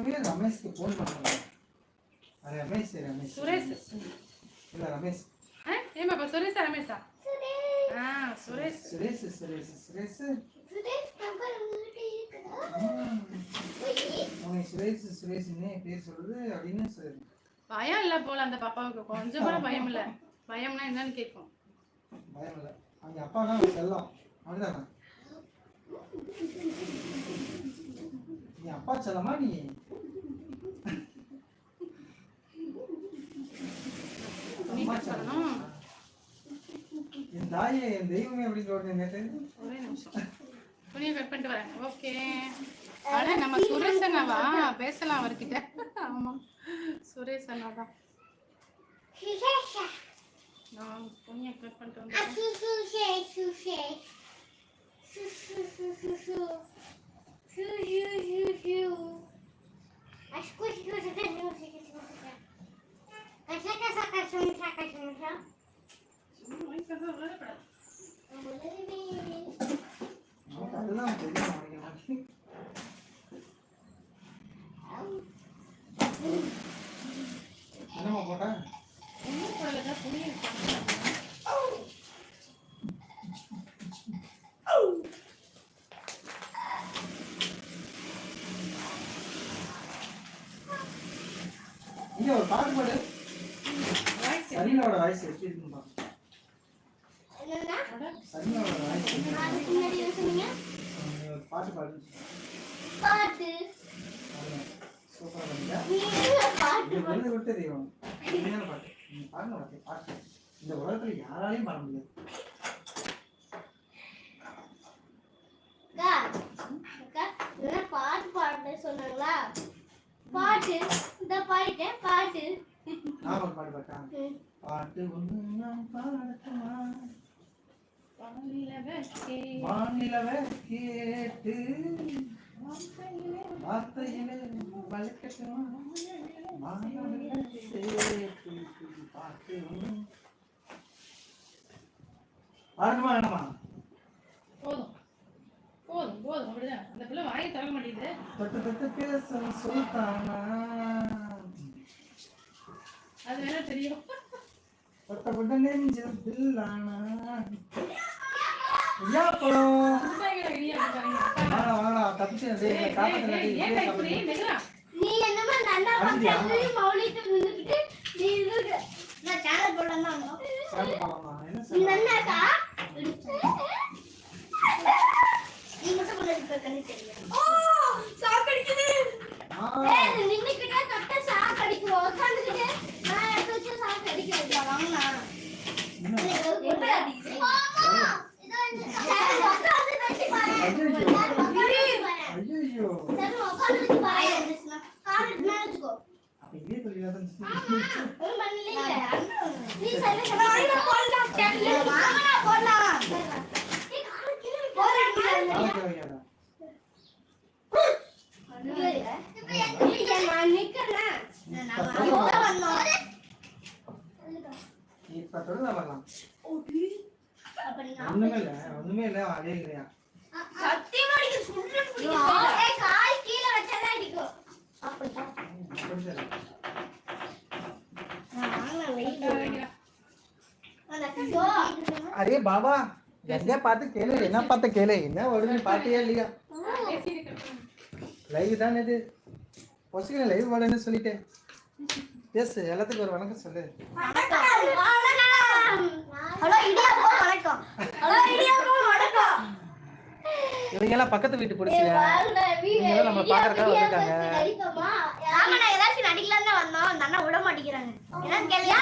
இப்பவே ரமேஷ்க்கு ஃபோன் அது ரமேஷ் ரமேஷ் சுரேஷ் இல்ல ரமேஷ் ஆ ஏமாப்பா சுரேஷா ரமேஷா ஆ சுரேஷ் சுரேஷ் சுரேஷ் சுரேஷ். உனக்கு சுரேஷ் சுரேஷ்னே பேர் சொல்லுது அப்படின்னு சொல்லு பயம் இல்ல போல அந்த பாப்பாவுக்கு கொஞ்சம் கூட பயம் இல்ல பயம்னா என்னன்னு கேட்கும் பயம் இல்லை அவங்க அப்பா தான் செல்லம் அப்படிதானே நீ அப்பா செல்லமா நீ? என் தாயே என் தெய்வமே அப்படின்னு சொல்றேன் நேற்று ஒரே நிமிஷம் துணியை கட் பண்ணிட்டு வரேன் ஓகே அட நம்ம சுரேஷ் அண்ணாவா பேசலாம் அவர்கிட்ட ஆமா சுரேஷ் அண்ணா தான் நான் துணியை கட் பண்ணிட்டு வந்துடுறேன் இங்க ஒரு பாட்டு பாடு. சரீனாவோட வாய்ஸ் எப்படி இருக்குன்னு பாருங்க சரீனாவோட வாய்ஸ் பாட்டு பாடு. பாட்டு. சூப்பரா பாடுங்க பாருங்க வார்த்தை பாட்டு. இந்த உலகத்துல யாராலையும் பண்ண முடியாது. பாட்டு பாட சொன்னாங்களா? பாட்டு. இந்த பாடிட்டேன் பாட்டு. நான் ஒரு பாட்டு பாட்டா ஒன்று பாடட்டுமா? வானிலவை கேட்டு வார்த்தையிலே வலிக்கட்டுமா? வானவில்லை சேர்த்து பாட்டு பாடணுமா வேணாமா? போதும். போதும் போதும் அப்படிதான். அந்த பிள்ளை வாயை திறக்க மாட்டேங்குது. தொட்டு தொட்டு தெரியும். கொட்ட கொட்ட நெஞ்சு ஐயா பழம் வாடா வாடா தப்பிச்சேன் காப்பாத்தி நீ என்னமா நல்லா பார்த்து மௌலிட்டு நின்னுக்கிட்டு நீ இருக்கு நான் சேனல் போடலாம் என்ன சொன்னா நான் நிக்கிறேன் நான் தொழில் வரலாம் ஒண்ணுமே இல்ல ஒண்ணுமே இல்ல அதே இல்லையா கால் கீழே வச்சாதான் அடிக்கும். அப்படிதான் அப்படி சரி நான் வாங்கினேன். வெயிட் நெகிழா. அரே பாபா எங்க பார்த்து கேளு என்ன பார்த்து கேளு? என்ன வருது பாத்தியா இல்லையா. லைவ் தான் இது. பொசுக்கின லைவ் வாடன்னு சொல்லிட்டேன். பேசு எல்லாத்துக்கும் ஒரு வணக்கம் சொல்லு. ஹலோ இடியாப்பம் வணக்கம். ஹலோ இடியாப்பம் வணக்கம். இவங்க எல்லாம் பக்கத்து வீட்டு பிடிச்சிங்க. இவங்க எல்லாம் நம்ம பார்க்கறதுக்காக வந்திருக்காங்க. ஆமா நான் ஏதாச்சும் நடிக்கலாம் தான் வந்தோம். அந்த அண்ணா விட மாட்டேங்கிறாங்க. என்ன கேளுங்க.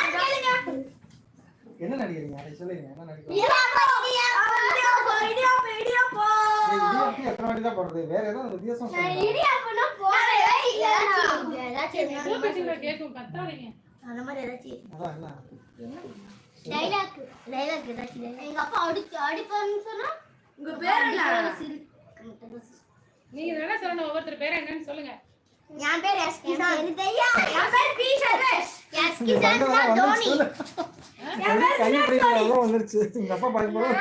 என்ன நடிக்கிறீங்க? அதை சொல்லுங்க. என்ன நடிக்கிறீங்க? இடியாப்பம் இடியாப்பம் இடியாப்பம் இடியாப்பம் ஏய், இடியாப்பம் எத்தனை வாட்டி தான் போடுறது? வேற ஏதாவது வித்தியாசம் சொல்லுங்க. இடியாப்பம்னா போறே ஏதாச்சும் ஏதாச்சும் உள்ள பேசிக்கிற கேட்கும் கத்தாதீங்க. அந்த மாதிரி ஏதாச்சும் அதான். என்ன? டைலாக் டைலாக் எங்க அப்பா அடிச்சு அடிப்பாருன்னு சொன்னா உங்க பேர் என்ன? நீங்க நல்லா சொல்லணும். ஒவ்வொருத்தர் பேர் என்னன்னு சொல்லுங்க. என் பேர் எஸ் கிசான் என் பேர் என் பேர் தோனி வந்துருச்சு. எங்க அப்பா பாக்கும்போது